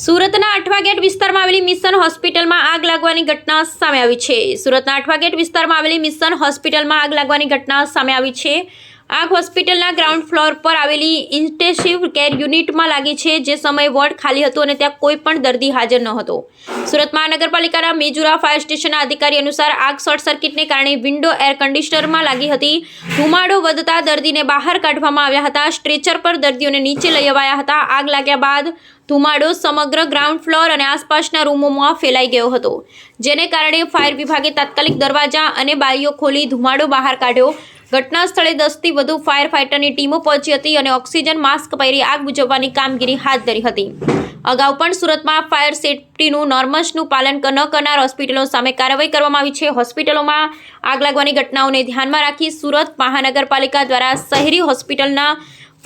સુરતના આઠવા ગેટ વિસ્તારમાં આવેલી મિશન હોસ્પિટલમાં આગ લાગવાની ઘટના સામે આવી છે. સુરતના આઠવા ગેટ વિસ્તારમાં આવેલી મિશન હોસ્પિટલમાં આગ લાગવાની ઘટના સામે આવી છે. આગ હોસ્પિટલના ગ્રાઉન્ડ ફ્લોર પર આવેલી ઇન્ટેન્સિવ કેર યુનિટમાં લાગી છે. જે સમયે વોર્ડ ખાલી હતું અને ત્યાં કોઈ પણ દર્દી હાજર ન હતો. સુરત મહાનગરપાલિકાના મેજુરા ફાયર સ્ટેશનના અધિકારી અનુસાર આગ શોર્ટ સર્કિટને કારણે વિન્ડો એર કન્ડિશનરમાં લાગી હતી. ધુમાડો વધતા દર્દીને બહાર કાઢવામાં આવ્યા હતા. સ્ટ્રેચર પર દર્દીઓને નીચે લઈ અવાયા હતા. આગ લાગ્યા બાદ ધુમાડો સમગ્ર ગ્રાઉન્ડ ફ્લોર અને આસપાસના રૂમોમાં ફેલાઈ ગયો હતો. જેને કારણે ફાયર વિભાગે તાત્કાલિક દરવાજા અને બારીઓ ખોલી ધુમાડો બહાર કાઢ્યો. ઘટના સ્થળે દસથી વધુ ફાયર ફાઇટરની ટીમો પહોંચી હતી અને ઓક્સિજન માસ્ક પહેરી આગ બુઝવવાની કામગીરી હાથ ધરી હતી. અગાઉ પણ સુરતમાં ફાયર સેફટીનું નોર્મસનું પાલન ન કરનાર હોસ્પિટલો સામે કાર્યવાહી કરવામાં આવી છે. હોસ્પિટલોમાં આગ લાગવાની ઘટનાઓને ધ્યાનમાં રાખી સુરત મહાનગરપાલિકા દ્વારા શહેરી હોસ્પિટલના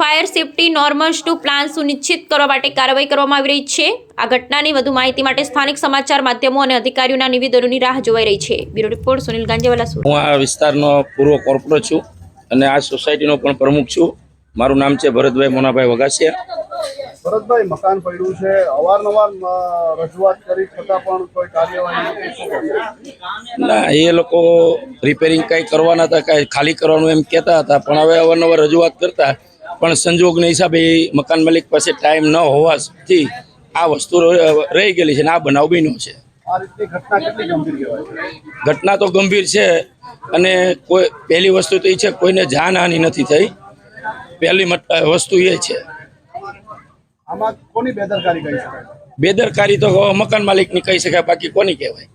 ફાયર સેફટી નોર્મસનું પ્લાન સુનિશ્ચિત કરવા માટે કાર્યવાહી કરવામાં આવી રહી છે. આ ઘટનાની વધુ માહિતી માટે સ્થાનિક સમાચાર માધ્યમો અને અધિકારીઓના નિવેદનોની રાહ જોવાઈ રહી છે. Bureau report Sunil Ganjewala Surat. હું આ વિસ્તારનો પૂર્વ કોર્પોરેટ છું અને આ સોસાયટીનો પણ પ્રમુખ છું. મારું નામ છે ભરતભાઈ મોનાભાઈ વગાસિયા ભરતભાઈ મકાન પડ્યું છે. અવારનવાર રજૂઆત કરી છતાં પણ કોઈ કાર્યવાહી? ના એ લોકો રિપેરિંગ કાંઈ કરવાના હતા કાંઈ ખાલી કરવાનું એમ કહેતા હતા પણ હવે અવારનવાર રજૂઆત કરતા પણ સંજોગના હિસાબે મકાન માલિક પાસે ટાઈમ ન હોવાથી આ વસ્તુ રહી ગયેલી છે અને આ બનાવ બન્યો છે. ઘટના તો ગંભીર છે અને કોઈ પહેલી વસ્તુ તો એ છે કોઈને જાનહાનિ નથી થઈ. પહેલી વસ્તુ એ છે. આમાં બેદરકારી બેદરકારી તો મકાન માલિકની કહી શકાય બાકી કોની કહેવાય?